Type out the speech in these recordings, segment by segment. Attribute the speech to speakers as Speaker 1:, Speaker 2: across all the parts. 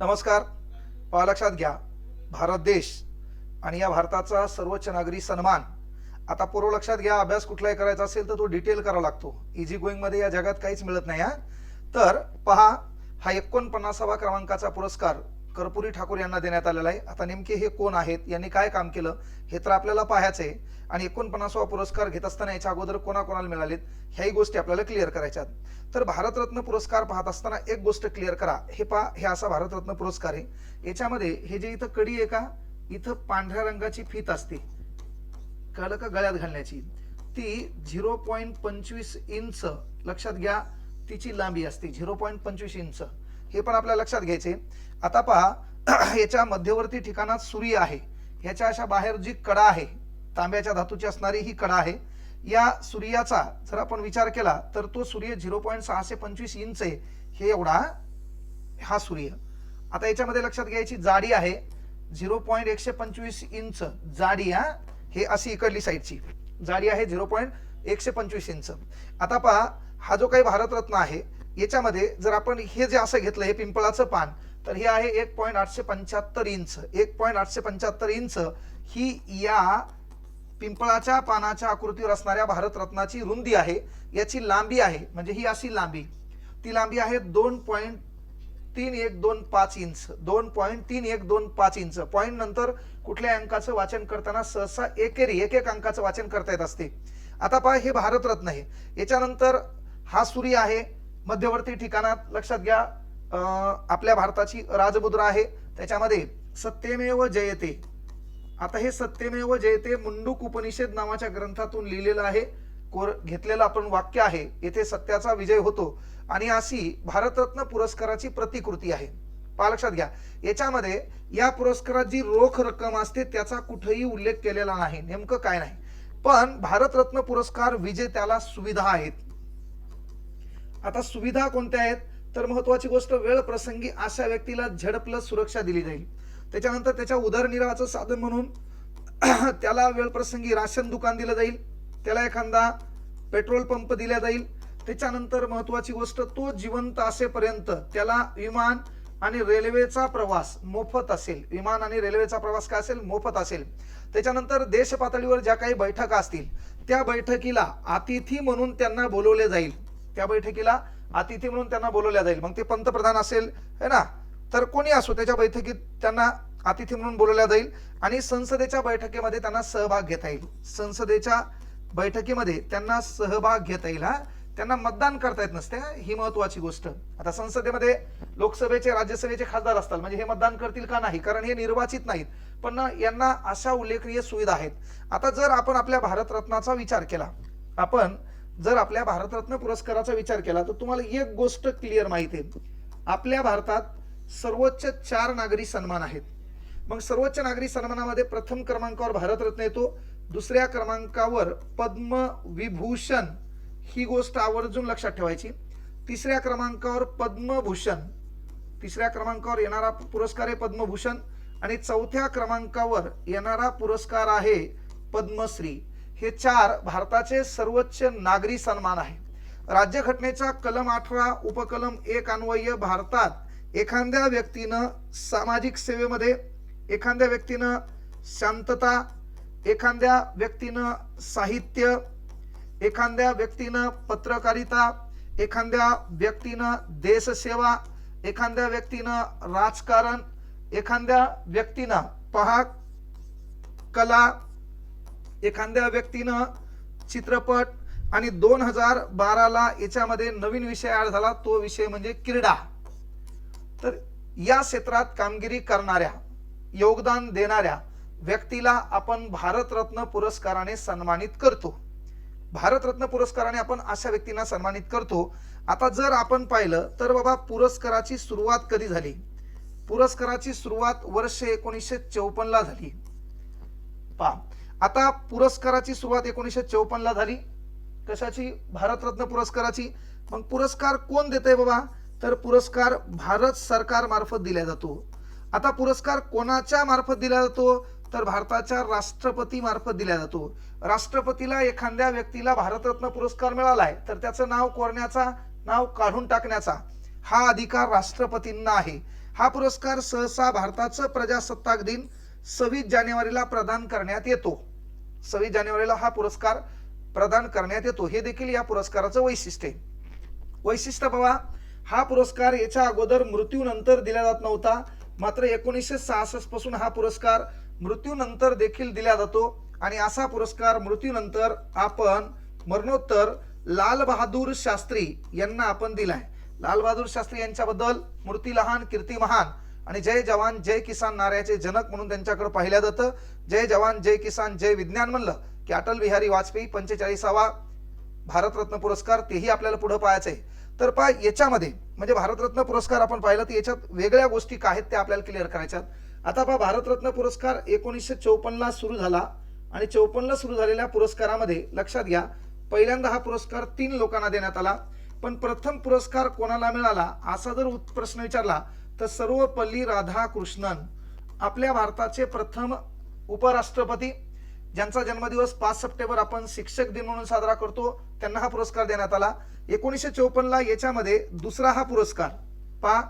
Speaker 1: नमस्कार पहा लक्षात घ्या भारत देश आणि या भारताचा सर्वोच्च नागरी सन्मान आता पूर्व लक्षात घ्या अभ्यास कुठलाही करायचा असेल तर तो डिटेल करावा लागतो इजी मध्ये या जगात काहीच मिळत नाही तर पहा हा एकोणपन्नासावा क्रमांकाचा पुरस्कार कर्पुरी ठाकूर यांना देण्यात आलेला आहे आता नेमके हे कोण आहेत यांनी काय काम केलं हे तर आपल्याला पाहायचं आहे आणि एकोणपन्नासावा पुरस्कार घेत असताना याच्या अगोदर कोणाकोणाला मिळालेत ह्याही गोष्टी आपल्याला क्लिअर करायच्या तर भारतरत्न पुरस्कार पाहत असताना एक गोष्ट क्लिअर करा हे पा हे असा भारतरत्न पुरस्कार आहे याच्यामध्ये हे जे इथं कडी आहे का इथं पांढऱ्या रंगाची फीत असते कळलं का गळ्यात घालण्याची ती झिरो पॉईंट पंचवीस इंच लक्षात घ्या तिची लांबी असते झिरो पॉईंट पंचवीस इंच हे पण आपल्या लक्षात घ्यायचे आता पहा याच्या मध्यवर्ती ठिकाणात सूर्य आहे ह्याच्या अशा बाहेर जी कडा आहे तांब्याच्या धातूची असणारी ही कडा आहे या सूर्याचा जर आपण विचार केला तर तो सूर्य झिरो पॉईंट सहाशे पंचवीस इंच आहे हे एवढा हा सूर्य आता याच्यामध्ये लक्षात घ्यायची जाडी आहे झिरो पॉईंट एकशे पंचवीस इंच जाडी हा हे अशी इकडली साईडची जाडी आहे झिरो पॉईंट एकशे पंचवीस इंच आता पहा हा जो काही भारतरत्न आहे याच्यामध्ये जर आपण हे जे असं घेतलं हे पिंपळाचं पान तर हे आहे एक पॉईंट आठशे पंच्याहत्तर इंच एक पॉईंट आठशे पंच्याहत्तर इंच ही या पिंपळाच्या पानाच्या आकृतीवर असणाऱ्या भारतरत्नाची रुंदी आहे याची लांबी आहे म्हणजे ही अशी लांबी ती लांबी आहे दोन पॉईंट तीन एक दोन पाच इंच दोन पॉईंट तीन एक दोन पाच इंच पॉईंट नंतर कुठल्या अंकाचं वाचन करताना सहसा एकेरी एक एक अंकाचं वाचन करता येत असते आता पहा हे भारतरत्न आहे याच्यानंतर हा सूर्य आहे मध्यवर्ती ठिकाणात लक्षात घ्या आपल्या भारताची राजमुद्रा आहे त्याच्यामध्ये सत्यमेव जयते आता हे सत्यमेव जयते मुंडूक उपनिषद नावाच्या ग्रंथातून लिहिलेलं आहे कोर घेतलेलं आपण वाक्य आहे येथे सत्याचा विजय होतो आणि अशी भारतरत्न पुरस्काराची प्रतिकृती आहे पहा लक्षात घ्या याच्यामध्ये या पुरस्कारात जी रोख रक्कम असते त्याचा कुठेही उल्लेख केलेला नाही नेमकं काय नाही पण भारतरत्न पुरस्कार विजेत्याला सुविधा आहेत आता सुविधा कोणत्या आहेत तर महत्वाची गोष्ट वेळ प्रसंगी अशा व्यक्तीला झड प्लस सुरक्षा दिली जाईल त्याच्यानंतर त्याच्या उदरनिर्वाहाचं साधन म्हणून त्याला वेळप्रसंगी राशन दुकान दिलं जाईल त्याला एखादा पेट्रोल पंप दिला जाईल त्याच्यानंतर महत्वाची गोष्ट तो जिवंत असेपर्यंत त्याला विमान आणि रेल्वेचा प्रवास मोफत असेल विमान आणि रेल्वेचा प्रवास काय असेल मोफत असेल त्याच्यानंतर देश पातळीवर ज्या काही बैठका असतील त्या बैठकीला अतिथी म्हणून त्यांना बोलवले जाईल त्या बैठकीला अतिथी म्हणून त्यांना बोलवल्या जाईल मग ते पंतप्रधान असेल है ना तर कोणी असो त्याच्या बैठकीत त्यांना अतिथी म्हणून बोलवल्या जाईल आणि संसदेच्या बैठकीमध्ये त्यांना सहभाग घेता येईल संसदेच्या बैठकीमध्ये त्यांना सहभाग घेता येईल हा त्यांना मतदान करता येत नसते ही महत्वाची गोष्ट आता संसदेमध्ये लोकसभेचे राज्यसभेचे खासदार असतात म्हणजे हे मतदान करतील का नाही कारण हे निर्वाचित नाहीत पण यांना अशा उल्लेखनीय सुविधा आहेत आता जर आपण आपल्या भारतरत्नाचा विचार केला आपण जर आपल्या भारतरत्न पुरस्काराचा विचार केला तर तुम्हाला एक गोष्ट क्लिअर माहिती आहे आपल्या भारतात सर्वोच्च चार नागरी सन्मान आहेत मग सर्वोच्च नागरी सन्मानामध्ये प्रथम क्रमांकावर भारतरत्न येतो दुसऱ्या क्रमांकावर पद्मविभूषण ही गोष्ट आवर्जून लक्षात ठेवायची तिसऱ्या क्रमांकावर पद्मभूषण तिसऱ्या क्रमांकावर येणारा पुरस्कार आहे पद्मभूषण आणि चौथ्या क्रमांकावर येणारा पुरस्कार आहे पद्मश्री हे चार भारताचे सर्वोच्च नागरी सन्मान आहे राज्यघटनेचा कलम अठरा उपकलम एक अन्वय भारतात एखाद्या व्यक्तीनं सामाजिक सेवेमध्ये एखाद्या व्यक्तीनं शांतता एखाद्या व्यक्तीनं साहित्य एखाद्या व्यक्तीनं पत्रकारिता एखाद्या व्यक्तीनं देशसेवा एखाद्या व्यक्तीनं राजकारण एखाद्या व्यक्तीनं पहा कला एखाद्या व्यक्तीनं चित्रपट आणि दोन हजार बाराला याच्यामध्ये नवीन विषय ॲड झाला तो विषय म्हणजे क्रीडा तर या क्षेत्रात कामगिरी करणाऱ्या योगदान देणाऱ्या व्यक्तीला आपण भारतरत्न पुरस्काराने सन्मानित करतो भारतरत्न पुरस्काराने आपण अशा व्यक्तींना सन्मानित करतो आता जर आपण पाहिलं तर बाबा पुरस्काराची सुरुवात कधी झाली पुरस्काराची सुरुवात वर्ष एकोणीसशे चौपन्नला झाली पा आता पुरस्काराची सुरुवात एकोणीसशे चौपन्नला झाली कशाची भारतरत्न पुरस्काराची मग पुरस्कार कोण आहे बाबा तर पुरस्कार भारत सरकार मार्फत दिला जातो आता पुरस्कार कोणाच्या मार्फत दिला जातो तर भारताच्या राष्ट्रपती मार्फत दिला जातो राष्ट्रपतीला एखाद्या व्यक्तीला भारतरत्न पुरस्कार मिळाला आहे तर त्याचं नाव कोरण्याचा नाव काढून टाकण्याचा हा अधिकार राष्ट्रपतींना आहे हा पुरस्कार सहसा भारताचं प्रजासत्ताक दिन सव्वीस जानेवारीला प्रदान करण्यात येतो सव्वीस जानेवारीला हा पुरस्कार प्रदान करण्यात येतो हे देखील या पुरस्काराचं वैशिष्ट्य वैशिष्ट्य बाबा हा पुरस्कार याच्या अगोदर मृत्यूनंतर दिला जात नव्हता मात्र एकोणीसशे सहासष्ट पासून हा पुरस्कार मृत्यूनंतर देखील दिला जातो आणि असा पुरस्कार मृत्यूनंतर आपण मरणोत्तर लाल बहादूर शास्त्री यांना आपण दिलाय लाल बहादूर शास्त्री यांच्याबद्दल मूर्ती लहान कीर्ती महान आणि जय जवान जय किसान नाऱ्याचे जनक म्हणून त्यांच्याकडे पाहिलं जातं जय जवान जय किसान जय विज्ञान म्हणलं की अटल बिहारी वाजपेयी पंचेचाळीसावा भारतरत्न पुरस्कार तेही आपल्याला पुढे पाहायचं आहे तर पा याच्यामध्ये म्हणजे भारतरत्न पुरस्कार आपण पाहिलं तर याच्यात वेगळ्या गोष्टी काय आहेत त्या आपल्याला क्लिअर करायच्यात आता पहा भारतरत्न पुरस्कार एकोणीसशे चौपन्नला सुरू झाला आणि चौपन्नला सुरू झालेल्या पुरस्कारामध्ये लक्षात घ्या पहिल्यांदा हा पुरस्कार तीन लोकांना देण्यात आला पण प्रथम पुरस्कार कोणाला मिळाला असा जर प्रश्न विचारला तर सर्वपल्ली राधाकृष्णन आपल्या भारताचे प्रथम उपराष्ट्रपती ज्यांचा जन्मदिवस पाच सप्टेंबर आपण शिक्षक दिन म्हणून साजरा करतो त्यांना हा पुरस्कार देण्यात आला एकोणीसशे चौपन्नला याच्यामध्ये दुसरा हा पुरस्कार पा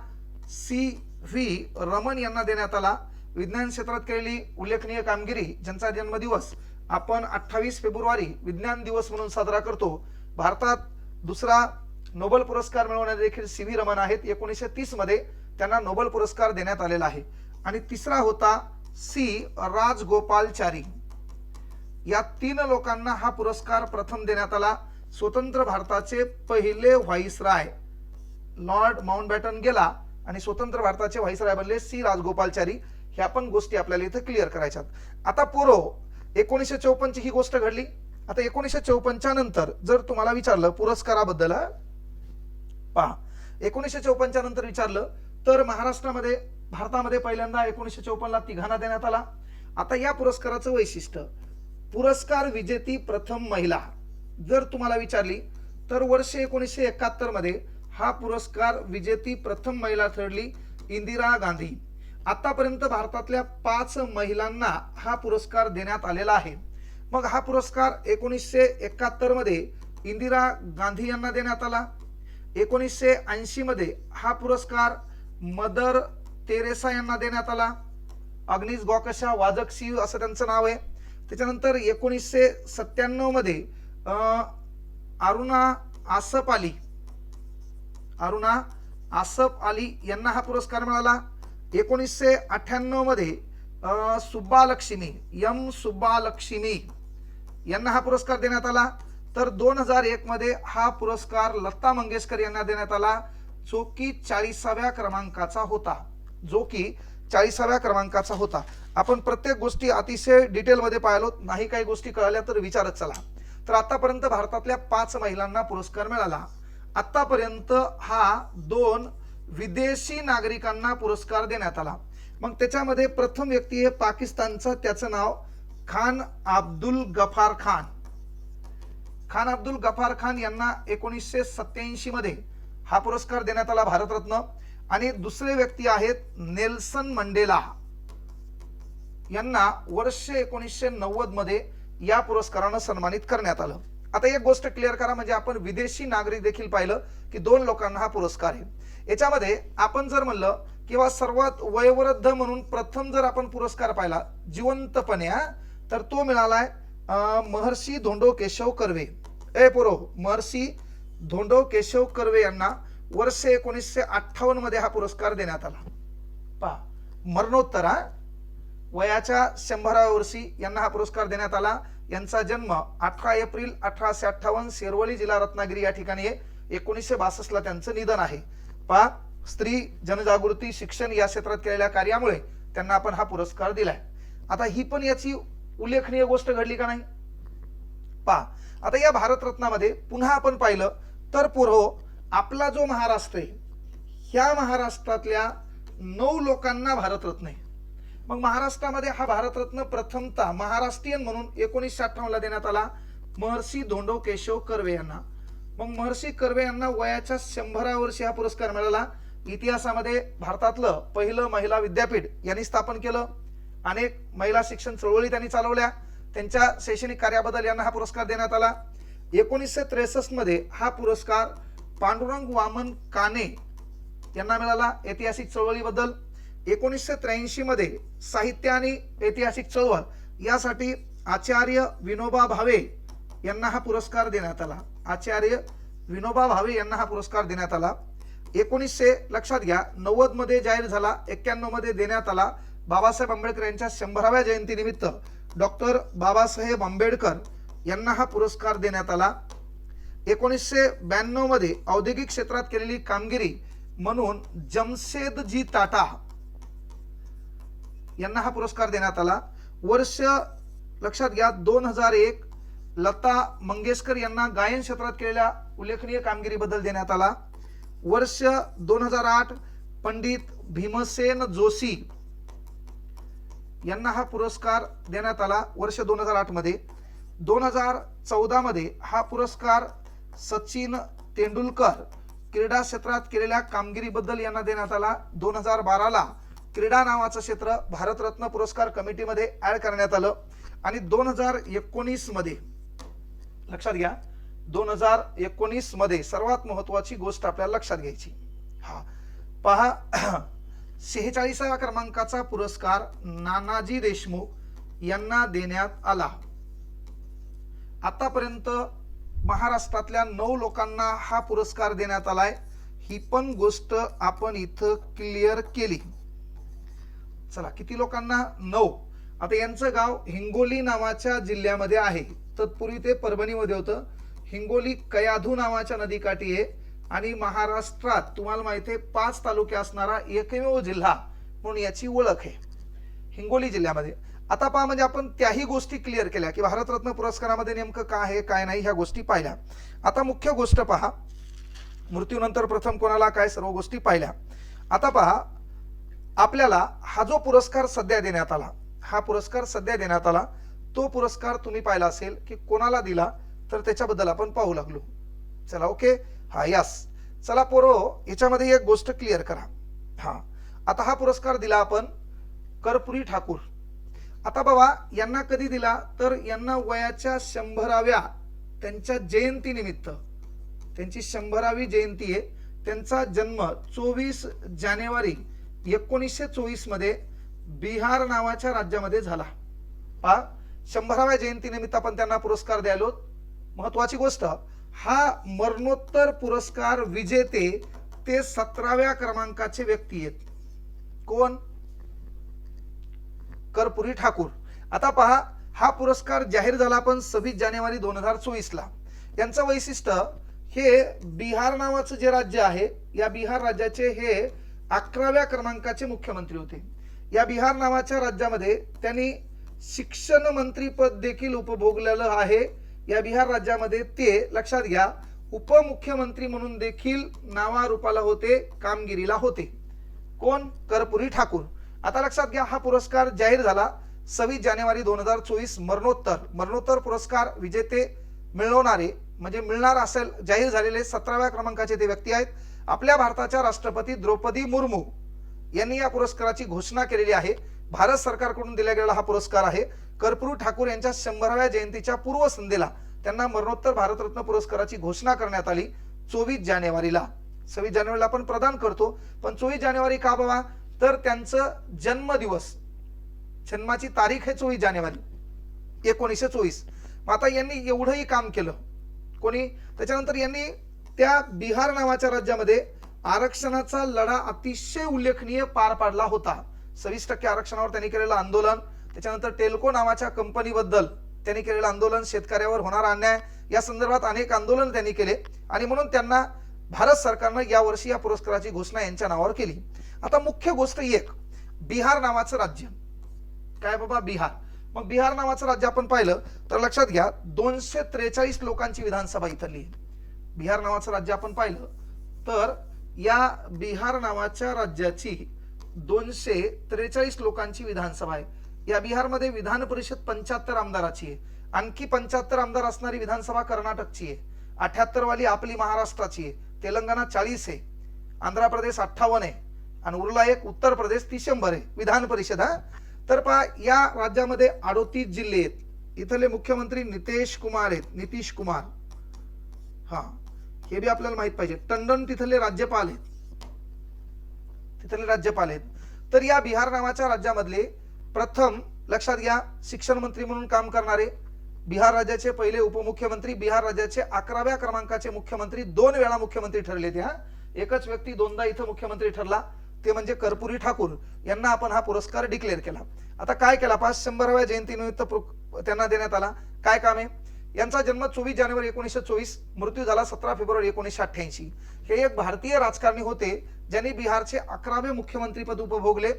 Speaker 1: सी व्ही रमन यांना देण्यात आला विज्ञान क्षेत्रात केलेली उल्लेखनीय कामगिरी ज्यांचा जन्मदिवस आपण अठ्ठावीस फेब्रुवारी विज्ञान दिवस म्हणून साजरा करतो भारतात दुसरा नोबेल पुरस्कार मिळवणारे देखील सी व्ही रमन आहेत एकोणीसशे तीसमध्ये त्यांना नोबेल पुरस्कार देण्यात आलेला आहे आणि तिसरा होता सी राजगोपालचारी या तीन लोकांना हा पुरस्कार प्रथम देण्यात आला स्वतंत्र भारताचे पहिले व्हाईसराय लॉर्ड माउंटबॅटन गेला आणि स्वतंत्र भारताचे व्हाईसराय बनले सी राजगोपालचारी ह्या पण गोष्टी आपल्याला इथे क्लिअर करायच्या आता पुरो एकोणीसशे चौपन्नची ही गोष्ट घडली आता एकोणीसशे चौपन्नच्या नंतर जर तुम्हाला विचारलं पुरस्काराबद्दल पहा एकोणीसशे चौपन्नच्या नंतर विचारलं तर महाराष्ट्रामध्ये भारतामध्ये पहिल्यांदा एकोणीसशे चौपन्नला तिघांना देण्यात आला आता या पुरस्काराचं वैशिष्ट्य पुरस्कार विजेती प्रथम महिला जर तुम्हाला विचारली तर वर्ष एकोणीसशे एकाहत्तर मध्ये हा पुरस्कार विजेती प्रथम महिला ठरली इंदिरा गांधी आतापर्यंत भारतातल्या पाच महिलांना हा पुरस्कार देण्यात आलेला आहे मग हा पुरस्कार एकोणीसशे एकाहत्तर मध्ये इंदिरा गांधी यांना देण्यात आला एकोणीसशे ऐंशी मध्ये हा पुरस्कार मदर तेरेसा यांना देण्यात आला गॉकशा गोकशा सिंह असं त्यांचं नाव आहे त्याच्यानंतर एकोणीसशे मध्ये अरुणा आसप अली अरुणा आसप आली यांना हा पुरस्कार मिळाला एकोणीसशे अठ्ठ्याण्णवमध्ये सुब्बालक्ष्मी यम सुब्बालक्ष्मी यांना हा पुरस्कार देण्यात आला तर दोन हजार मध्ये हा पुरस्कार लता मंगेशकर यांना देण्यात आला जो की चाळीसाव्या क्रमांकाचा होता जो की चाळीसाव्या क्रमांकाचा होता आपण प्रत्येक गोष्टी अतिशय डिटेलमध्ये पाहिलो नाही काही गोष्टी कळल्या तर विचारत चला तर आतापर्यंत भारतातल्या पाच महिलांना पुरस्कार मिळाला आतापर्यंत हा दोन विदेशी नागरिकांना पुरस्कार देण्यात आला मग त्याच्यामध्ये प्रथम व्यक्ती हे पाकिस्तानचा त्याचं नाव खान अब्दुल गफार खान खान अब्दुल गफार खान यांना एकोणीसशे सत्याऐंशी मध्ये हा पुरस्कार देण्यात आला भारतरत्न आणि दुसरे व्यक्ती आहेत नेल्सन मंडेला यांना वर्ष एकोणीसशे नव्वद मध्ये या पुरस्कारानं सन्मानित करण्यात आलं आता एक गोष्ट क्लिअर करा म्हणजे आपण विदेशी नागरिक देखील पाहिलं की दोन लोकांना हा पुरस्कार आहे याच्यामध्ये आपण जर म्हणलं किंवा सर्वात वयोवृद्ध म्हणून प्रथम जर आपण पुरस्कार पाहिला जिवंतपणे तर तो मिळालाय महर्षी धोंडो केशव कर्वे ए पुरो महर्षी धोंडो केशव कर्वे यांना वर्ष एकोणीसशे अठ्ठावन्न मध्ये हा पुरस्कार देण्यात आला पा मरणोत्तर वयाच्या शंभराव्या वर्षी यांना हा पुरस्कार देण्यात आला यांचा जन्म अठरा एप्रिल अठराशे अठ्ठावन्न शेरवली जिल्हा रत्नागिरी या ठिकाणी आहे एकोणीसशे ला त्यांचं निधन आहे पा स्त्री जनजागृती शिक्षण या क्षेत्रात केलेल्या कार्यामुळे त्यांना आपण हा पुरस्कार दिलाय आता ही पण याची उल्लेखनीय गोष्ट घडली का नाही पहा आता या भारतरत्नामध्ये पुन्हा आपण पाहिलं तर पूर्व आपला जो महाराष्ट्र आहे ह्या महाराष्ट्रातल्या नऊ लोकांना भारतरत्न आहे मग महाराष्ट्रामध्ये हा भारतरत्न प्रथमता महाराष्ट्रीयन म्हणून एकोणीसशे अठ्ठावन्नला देण्यात आला महर्षी धोंडो केशव कर्वे यांना मग महर्षी कर्वे यांना वयाच्या शंभरा वर्षी हा पुरस्कार मिळाला इतिहासामध्ये भारतातलं पहिलं महिला विद्यापीठ यांनी स्थापन केलं अनेक महिला शिक्षण चळवळी त्यांनी चालवल्या त्यांच्या शैक्षणिक कार्याबद्दल यांना हा पुरस्कार देण्यात आला एकोणीसशे मध्ये हा पुरस्कार पांडुरंग वामन काने यांना मिळाला ऐतिहासिक चळवळीबद्दल एकोणीसशे मध्ये साहित्य आणि ऐतिहासिक चळवळ यासाठी आचार्य विनोबा भावे यांना हा पुरस्कार देण्यात आला आचार्य विनोबा भावे यांना हा पुरस्कार देण्यात आला एकोणीसशे लक्षात घ्या नव्वदमध्ये जाहीर झाला मध्ये देण्यात आला बाबासाहेब आंबेडकर यांच्या शंभराव्या जयंतीनिमित्त डॉक्टर बाबासाहेब आंबेडकर यांना हा पुरस्कार देण्यात आला एकोणीसशे ब्याण्णवमध्ये औद्योगिक क्षेत्रात केलेली कामगिरी म्हणून जमशेदजी टाटा यांना हा पुरस्कार देण्यात आला वर्ष लक्षात घ्या दोन हजार एक लता मंगेशकर यांना गायन क्षेत्रात केलेल्या उल्लेखनीय कामगिरीबद्दल देण्यात आला वर्ष दोन हजार आठ पंडित भीमसेन जोशी यांना हा पुरस्कार देण्यात आला वर्ष दोन हजार आठमध्ये दोन हजार चौदामध्ये हा पुरस्कार सचिन तेंडुलकर क्रीडा क्षेत्रात केलेल्या कामगिरीबद्दल यांना देण्यात आला दोन हजार बाराला क्रीडा नावाचं क्षेत्र भारतरत्न पुरस्कार कमिटीमध्ये ॲड करण्यात आलं आणि दोन हजार एकोणीसमध्ये लक्षात घ्या दोन हजार एकोणीसमध्ये सर्वात महत्त्वाची गोष्ट आपल्याला लक्षात घ्यायची हा पहा सेहेचाळीसाव्या क्रमांकाचा पुरस्कार नानाजी देशमुख यांना देण्यात आला आतापर्यंत महाराष्ट्रातल्या नऊ लोकांना हा पुरस्कार देण्यात आलाय ही पण गोष्ट आपण इथं क्लिअर केली चला किती लोकांना नऊ आता यांचं गाव हिंगोली नावाच्या जिल्ह्यामध्ये आहे तत्पूर्वी ते परभणीमध्ये होतं हिंगोली कयाधू नावाच्या नदीकाठी आहे आणि महाराष्ट्रात तुम्हाला माहिती आहे पाच तालुके असणारा एकमेव जिल्हा म्हणून याची ओळख आहे हिंगोली जिल्ह्यामध्ये आता पहा म्हणजे आपण त्याही गोष्टी क्लिअर केल्या की भारतरत्न पुरस्कारामध्ये नेमकं काय आहे काय नाही ह्या गोष्टी पाहिल्या आता मुख्य गोष्ट पहा मृत्यूनंतर प्रथम कोणाला काय सर्व गोष्टी पाहिल्या आता पहा आपल्याला हा जो पुरस्कार सध्या देण्यात आला हा पुरस्कार सध्या देण्यात आला तो पुरस्कार तुम्ही पाहिला असेल की कोणाला दिला तर त्याच्याबद्दल आपण पाहू लागलो चला ओके हा यस चला पोरो याच्यामध्ये एक गोष्ट क्लिअर करा हा आता हा पुरस्कार दिला आपण कर्पुरी ठाकूर आता बाबा यांना कधी दिला तर यांना वयाच्या शंभराव्या त्यांच्या जयंतीनिमित्त त्यांची शंभरावी जयंती आहे त्यांचा जन्म चोवीस जानेवारी एकोणीसशे चोवीस मध्ये बिहार नावाच्या राज्यामध्ये झाला पा शंभराव्या जयंतीनिमित्त आपण त्यांना पुरस्कार द्यायलो महत्वाची गोष्ट हा मरणोत्तर पुरस्कार विजेते ते सतराव्या क्रमांकाचे व्यक्ती आहेत कोण कर्पुरी ठाकूर आता पहा हा पुरस्कार जाहीर झाला पण सव्वीस जानेवारी दोन हजार ला यांचं वैशिष्ट्य हे बिहार नावाचं जे राज्य आहे या बिहार राज्याचे हे अकराव्या क्रमांकाचे मुख्यमंत्री होते या बिहार नावाच्या राज्यामध्ये त्यांनी शिक्षण मंत्रीपद देखील उपभोगलेलं आहे या बिहार राज्यामध्ये ते लक्षात घ्या उपमुख्यमंत्री म्हणून देखील नावारूपाला होते कामगिरीला होते कोण कर्पुरी ठाकूर आता लक्षात घ्या हा पुरस्कार जाहीर झाला सव्वीस जानेवारी दोन हजार चोवीस मरणोत्तर मरणोत्तर पुरस्कार विजेते मिळवणारे म्हणजे मिळणार असेल जाहीर झालेले सतराव्या क्रमांकाचे ते व्यक्ती आहेत आपल्या भारताच्या राष्ट्रपती द्रौपदी मुर्मू यांनी या पुरस्काराची घोषणा केलेली आहे भारत सरकारकडून दिला गेलेला हा पुरस्कार आहे कर्पूर ठाकूर यांच्या शंभराव्या जयंतीच्या पूर्वसंध्येला त्यांना मरणोत्तर भारतरत्न पुरस्काराची घोषणा करण्यात आली चोवीस जानेवारीला सव्वीस जानेवारीला आपण प्रदान करतो पण चोवीस जानेवारी का बाबा तर त्यांचं जन्मदिवस जन्माची तारीख आहे चोवीस जानेवारी एकोणीसशे चोवीस आता यांनी एवढंही काम केलं कोणी त्याच्यानंतर यांनी त्या बिहार नावाच्या राज्यामध्ये आरक्षणाचा लढा अतिशय उल्लेखनीय पार पाडला होता सव्वीस टक्के आरक्षणावर त्यांनी केलेलं आंदोलन त्याच्यानंतर टेलको नावाच्या कंपनीबद्दल त्यांनी केलेलं आंदोलन शेतकऱ्यावर होणारा अन्याय या संदर्भात अनेक आंदोलन त्यांनी केले आणि म्हणून त्यांना भारत सरकारनं यावर्षी या पुरस्काराची घोषणा यांच्या नावावर केली आता मुख्य गोष्ट एक बिहार नावाचं राज्य काय बाबा बिहार मग बिहार नावाचं राज्य आपण पाहिलं तर लक्षात घ्या दोनशे त्रेचाळीस लोकांची विधानसभा इथं लिहिली बिहार नावाचं राज्य आपण पाहिलं तर या बिहार नावाच्या राज्याची दोनशे त्रेचाळीस लोकांची विधानसभा आहे या बिहारमध्ये विधान परिषद पंच्याहत्तर आमदाराची आहे आणखी पंच्याहत्तर आमदार असणारी विधानसभा कर्नाटकची आहे अठ्याहत्तर वाली आपली महाराष्ट्राची आहे तेलंगणा चाळीस आहे आंध्र प्रदेश अठ्ठावन्न आहे आणि उरला एक उत्तर प्रदेश ती शंभर आहे विधान परिषद हा तर पहा या राज्यामध्ये अडोतीस जिल्हे आहेत इथले मुख्यमंत्री नितेश कुमार आहेत नितीश कुमार हा हे बी आपल्याला माहित पाहिजे टंडन तिथले राज्यपाल आहेत तिथले राज्यपाल आहेत तर या बिहार नावाच्या राज्यामधले प्रथम लक्षात घ्या शिक्षण मंत्री म्हणून काम करणारे बिहार राज्याचे पहिले उपमुख्यमंत्री बिहार राज्याचे अकराव्या क्रमांकाचे मुख्यमंत्री दोन वेळा मुख्यमंत्री ठरले ते हा एकच व्यक्ती दोनदा इथं मुख्यमंत्री ठरला ते म्हणजे कर्पुरी ठाकूर यांना आपण हा पुरस्कार डिक्लेअर केला आता काय केला पाच शंभराव्या जयंतीनिमित्त त्यांना देण्यात आला काय काम आहे यांचा जन्म चोवीस जानेवारी एकोणीसशे चोवीस मृत्यू झाला सतरा फेब्रुवारी एकोणीसशे अठ्ठ्याऐंशी हे एक भारतीय राजकारणी होते ज्यांनी बिहारचे अकरावे मुख्यमंत्रीपद उपभोगले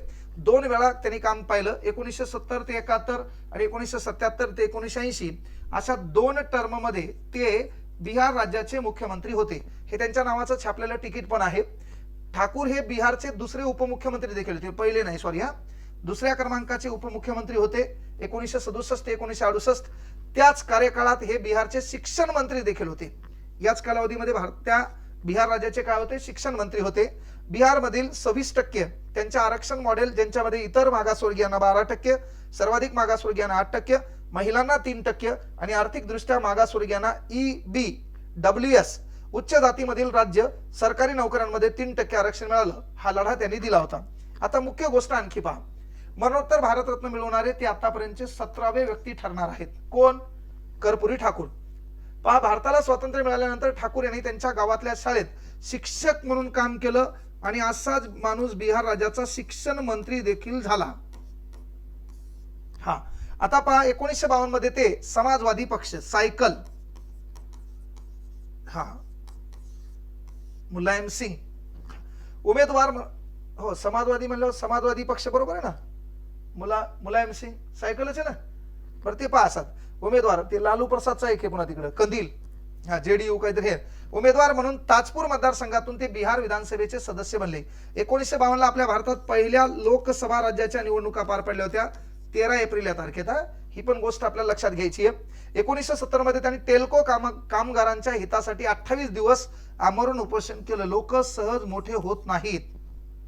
Speaker 1: दोन वेळा त्यांनी काम पाहिलं एकोणीसशे सत्तर ते एकाहत्तर आणि एकोणीसशे सत्याहत्तर ते एकोणीसशे ऐंशी अशा दोन टर्ममध्ये ते बिहार राज्याचे मुख्यमंत्री होते हे त्यांच्या नावाचं छापलेलं तिकीट पण आहे ठाकूर हे बिहारचे दुसरे उपमुख्यमंत्री देखील होते पहिले नाही सॉरी हा दुसऱ्या क्रमांकाचे उपमुख्यमंत्री होते एकोणीसशे सदुसष्ट ते एकोणीसशे अडुसष्ट त्याच कार्यकाळात हे बिहारचे शिक्षण मंत्री देखील होते याच कालावधीमध्ये भारत त्या बिहार राज्याचे काय होते शिक्षण मंत्री होते बिहारमधील सव्वीस टक्के त्यांच्या आरक्षण मॉडेल ज्यांच्यामध्ये इतर मागासवर्गीयांना बारा टक्के सर्वाधिक मागासवर्गीयांना आठ टक्के महिलांना तीन टक्के आणि आर्थिकदृष्ट्या मागासवर्गीयांना E e B W S उच्च जातीमधील राज्य सरकारी नोकऱ्यांमध्ये तीन टक्के आरक्षण मिळालं हा लढा त्यांनी दिला होता आता मुख्य गोष्ट आणखी पहा मरणोत्तर भारतरत्न मिळवणारे ते आतापर्यंतचे सतरावे व्यक्ती ठरणार आहेत कोण कर्पुरी ठाकूर पहा भारताला स्वातंत्र्य मिळाल्यानंतर ठाकूर यांनी त्यांच्या गावातल्या शाळेत शिक्षक म्हणून काम केलं आणि असाच माणूस बिहार राज्याचा शिक्षण मंत्री देखील झाला हा आता पहा एकोणीसशे बावन्न मध्ये ते समाजवादी पक्ष सायकल हा मुलायम सिंग उमेदवार हो समाजवादी म्हणलं समाजवादी पक्ष बरोबर आहे ना मुला मुलायम सिंग सायकलच आहे ना बरं ते पहा असतात उमेदवार ते लालू प्रसादचा एक आहे पुन्हा तिकडं कंदील हा जेडीयू काहीतरी हे उमेदवार म्हणून ताजपूर मतदारसंघातून ते बिहार विधानसभेचे सदस्य बनले एकोणीसशे ला आपल्या भारतात पहिल्या लोकसभा राज्याच्या निवडणुका पार पडल्या होत्या तेरा एप्रिल या तारखेत ही पण गोष्ट आपल्याला लक्षात घ्यायची आहे एकोणीसशे सत्तर मध्ये त्यांनी तेलको काम कामगारांच्या हितासाठी अठ्ठावीस दिवस आमरण उपोषण केलं लोक सहज मोठे होत नाहीत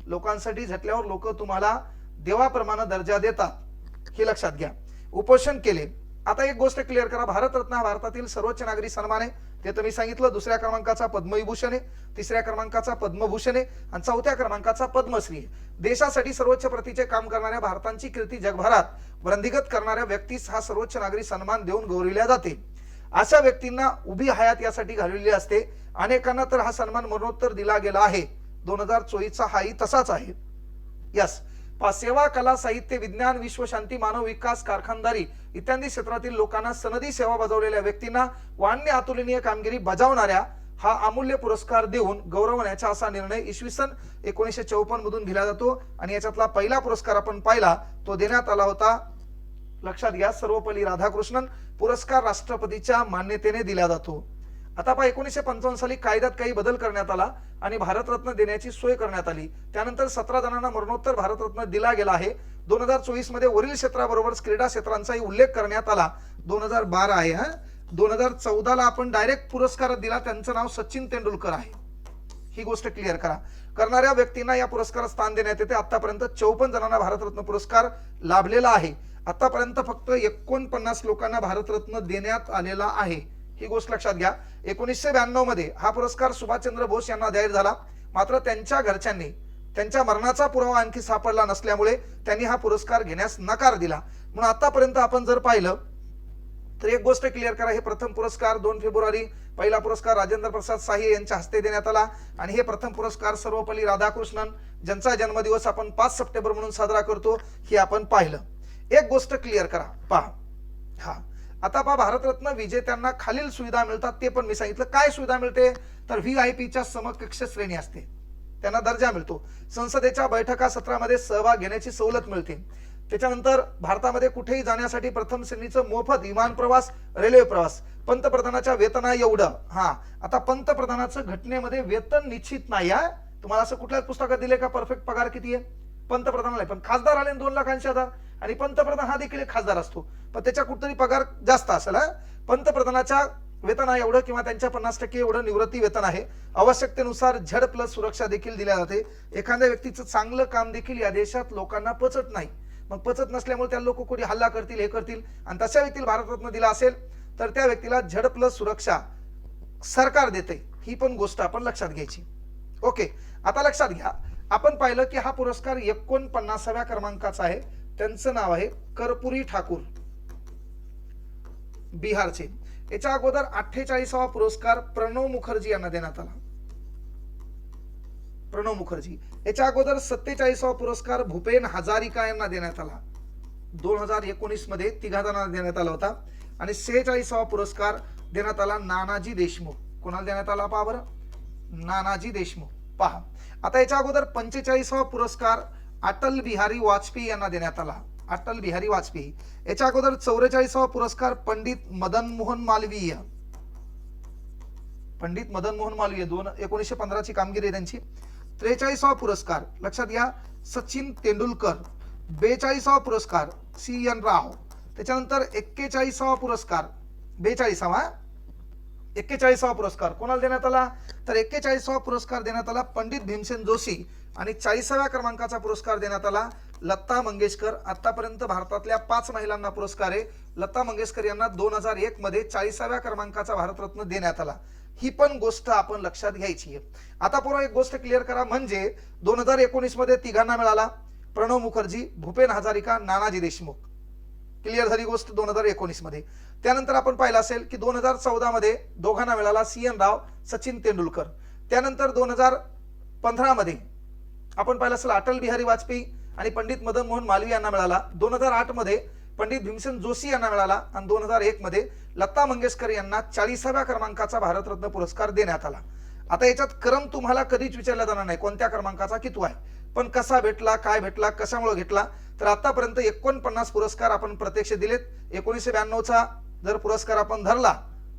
Speaker 1: लोकांसाठी झटल्यावर लोक तुम्हाला देवाप्रमाणे दर्जा देतात हे लक्षात घ्या उपोषण केले आता एक गोष्ट क्लिअर करा भारतरत्न हा भारतातील सर्वोच्च नागरी सन्मान आहे ते तर मी सांगितलं दुसऱ्या क्रमांकाचा पद्मविभूषण आहे तिसऱ्या क्रमांकाचा पद्मभूषण आहे आणि चौथ्या क्रमांकाचा पद्मश्री आहे देशासाठी सर्वोच्च प्रतीचे काम करणाऱ्या भारतांची कीर्ती जगभरात वृंदिगत करणाऱ्या व्यक्तीस हा सर्वोच्च नागरी सन्मान देऊन गौरविल्या जाते अशा व्यक्तींना उभी हयात यासाठी घालविली असते अनेकांना तर हा सन्मान मरणोत्तर दिला गेला आहे दोन हजार चोवीसचा हाही तसाच आहे यस सेवा कला साहित्य विज्ञान विश्वशांती मानव विकास कारखानदारी इत्यादी क्षेत्रातील लोकांना सनदी सेवा बजावलेल्या व्यक्तींना वाण्य अतुलनीय कामगिरी बजावणाऱ्या हा अमूल्य पुरस्कार देऊन गौरवण्याचा असा निर्णय इसवी सन एकोणीसशे चौपन्न मधून दिला जातो आणि याच्यातला पहिला पुरस्कार आपण पाहिला तो देण्यात आला होता लक्षात घ्या सर्वपल्ली राधाकृष्णन पुरस्कार राष्ट्रपतीच्या मान्यतेने दिला जातो आता पहा एकोणीसशे पंचावन्न साली कायद्यात काही बदल करण्यात आला आणि भारतरत्न देण्याची सोय करण्यात आली त्यानंतर सतरा जणांना मरणोत्तर भारतरत्न दिला गेला आहे दोन हजार चोवीस मध्ये वरील क्षेत्राबरोबर क्रीडा क्षेत्रांचाही उल्लेख करण्यात आला दोन हजार बारा आहे हा दोन हजार चौदाला आपण डायरेक्ट पुरस्कार दिला त्यांचं नाव सचिन तेंडुलकर आहे ही गोष्ट क्लिअर करा करणाऱ्या व्यक्तींना या पुरस्कारात स्थान देण्यात येते आतापर्यंत चौपन्न जणांना भारतरत्न पुरस्कार लाभलेला आहे आतापर्यंत फक्त एकोणपन्नास लोकांना भारतरत्न देण्यात आलेला आहे ही गोष्ट लक्षात घ्या एकोणीसशे ब्याण्णव मध्ये हा पुरस्कार सुभाषचंद्र बोस यांना जाहीर झाला मात्र त्यांच्या घरच्यांनी त्यांच्या मरणाचा पुरावा आणखी सापडला नसल्यामुळे त्यांनी हा पुरस्कार घेण्यास नकार दिला म्हणून आतापर्यंत आपण जर पाहिलं तर एक गोष्ट क्लिअर करा हे प्रथम पुरस्कार दोन फेब्रुवारी पहिला पुरस्कार राजेंद्र प्रसाद साही यांच्या हस्ते देण्यात आला आणि हे प्रथम पुरस्कार सर्वपल्ली राधाकृष्णन ज्यांचा जन्मदिवस आपण पाच सप्टेंबर म्हणून साजरा करतो हे आपण पाहिलं एक गोष्ट क्लिअर करा पहा हा आता पहा भारतरत्न विजेत्यांना खालील सुविधा मिळतात ते पण मी सांगितलं काय सुविधा मिळते तर व्ही आय पीच्या समकक्ष श्रेणी असते त्यांना दर्जा मिळतो संसदेच्या बैठका सत्रामध्ये सहभाग घेण्याची सवलत मिळते त्याच्यानंतर भारतामध्ये कुठेही जाण्यासाठी प्रथम श्रेणीचं मोफत विमान प्रवास रेल्वे प्रवास पंतप्रधानाच्या वेतना एवढं हा आता पंतप्रधानाचं घटनेमध्ये वेतन निश्चित नाही आहे तुम्हाला असं कुठल्याच पुस्तकात दिले का परफेक्ट पगार किती आहे नाही पण खासदार आले दोन लाखांशी आणि पंतप्रधान हा देखील एक खासदार असतो पण त्याच्या कुठतरी पगार जास्त असेल पंतप्रधानाच्या वेतन आहे एवढं किंवा त्यांच्या पन्नास टक्के एवढं निवृत्ती वेतन आहे आवश्यकतेनुसार झड प्लस सुरक्षा देखील दिल्या जाते एखाद्या व्यक्तीचं चांगलं काम देखील या देशात लोकांना पचत नाही मग पचत नसल्यामुळे त्या लोक कोणी हल्ला करतील हे करतील आणि तशा व्यक्तीला भारतरत्न दिला असेल तर त्या व्यक्तीला झड प्लस सुरक्षा सरकार देते ही पण गोष्ट आपण लक्षात घ्यायची ओके आता लक्षात घ्या आपण पाहिलं की हा पुरस्कार एकोणपन्नासाव्या क्रमांकाचा आहे त्यांचं नाव आहे कर्पुरी ठाकूर बिहारचे याच्या अगोदर अठ्ठेचाळीसावा पुरस्कार प्रणव मुखर्जी यांना देण्यात आला प्रणव मुखर्जी याच्या अगोदर सत्तेचाळीसावा पुरस्कार भूपेन हजारिका यांना देण्यात आला दोन हजार एकोणीस मध्ये तिघा जणांना देण्यात आला होता आणि सेहेचाळीसावा पुरस्कार देण्यात आला नानाजी देशमुख कोणाला देण्यात आला पहा बरं नानाजी देशमुख पहा आता याच्या अगोदर पंचेचाळीसावा पुरस्कार अटल बिहारी वाजपेयी यांना देण्यात आला अटल बिहारी वाजपेयी याच्या अगोदर चौवेचाळीसावा पुरस्कार पंडित मदन मोहन मालवीय पंडित मदन मोहन मालवीय दोन एकोणीसशे पंधराची कामगिरी त्यांची त्रेचाळीसावा पुरस्कार लक्षात घ्या सचिन तेंडुलकर बेचाळीसावा पुरस्कार सी एन राव त्याच्यानंतर एक्केचाळीसावा पुरस्कार बेचाळीसावा एक्केचाळीसावा पुरस्कार कोणाला देण्यात आला तर एक्केचाळीसावा पुरस्कार देण्यात आला पंडित भीमसेन जोशी आणि चाळीसाव्या क्रमांकाचा पुरस्कार देण्यात आला लता मंगेशकर आतापर्यंत भारतातल्या पाच महिलांना पुरस्कार आहे लता मंगेशकर यांना दोन हजार एक मध्ये चाळीसाव्या क्रमांकाचा भारतरत्न देण्यात आला ही पण गोष्ट आपण लक्षात घ्यायची आहे आता पुन्हा एक गोष्ट क्लिअर करा म्हणजे दोन हजार एकोणीस मध्ये तिघांना मिळाला प्रणव मुखर्जी भूपेन हजारिका नानाजी देशमुख क्लिअर झाली गोष्ट दोन हजार एकोणीस मध्ये त्यानंतर आपण पाहिलं असेल की दोन हजार चौदा मध्ये दोघांना मिळाला सी एन राव सचिन तेंडुलकर त्यानंतर दोन हजार पंधरामध्ये आपण पाहिलं असेल अटल बिहारी वाजपेयी आणि पंडित मदन मोहन मालवी यांना मिळाला दोन हजार आठमध्ये पंडित भीमसेन जोशी यांना मिळाला आणि दोन हजार एकमध्ये लता मंगेशकर यांना चाळीसाव्या क्रमांकाचा भारतरत्न पुरस्कार देण्यात आला आता याच्यात क्रम तुम्हाला कधीच विचारला जाणार नाही कोणत्या क्रमांकाचा किती आहे पण कसा भेटला काय भेटला कशामुळे घेतला तर आतापर्यंत एकोणपन्नास पुरस्कार आपण प्रत्यक्ष दिलेत एकोणीसशे ब्याण्णवचा जर पुरस्कार आपण धरला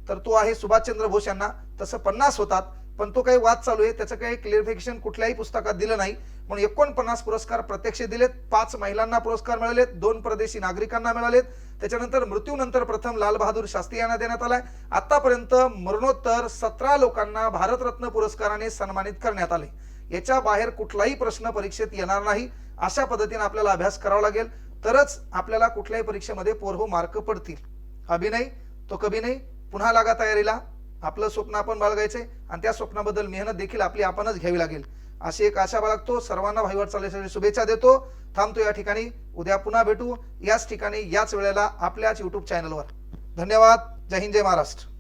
Speaker 1: तर तो आहे सुभाषचंद्र बोस यांना तसं पन्नास होतात पण तो काही वाद चालू आहे त्याचं काही क्लिअरिफिकेशन कुठल्याही पुस्तकात दिलं नाही म्हणून एकोणपन्नास पुरस्कार प्रत्यक्ष दिलेत पाच महिलांना पुरस्कार मिळालेत दोन परदेशी नागरिकांना मिळालेत त्याच्यानंतर मृत्यूनंतर प्रथम लालबहादूर शास्त्री यांना देण्यात आलाय आतापर्यंत मरणोत्तर सतरा लोकांना भारतरत्न पुरस्काराने सन्मानित करण्यात आले याच्या बाहेर कुठलाही प्रश्न परीक्षेत येणार नाही अशा पद्धतीने आपल्याला अभ्यास करावा लागेल तरच आपल्याला कुठल्याही परीक्षेमध्ये पोरहो मार्क पडतील अभिनय तो कभी नाही पुन्हा लागा तयारीला आपलं स्वप्न आपण बाळगायचे आणि त्या स्वप्नाबद्दल मेहनत देखील आपली आपणच घ्यावी लागेल अशी एक आशा बाळगतो सर्वांना भाईवर चालण्यासाठी शुभेच्छा देतो थांबतो या ठिकाणी उद्या पुन्हा भेटू याच ठिकाणी याच वेळेला आपल्याच युट्यूब चॅनलवर धन्यवाद जय हिंद जय महाराष्ट्र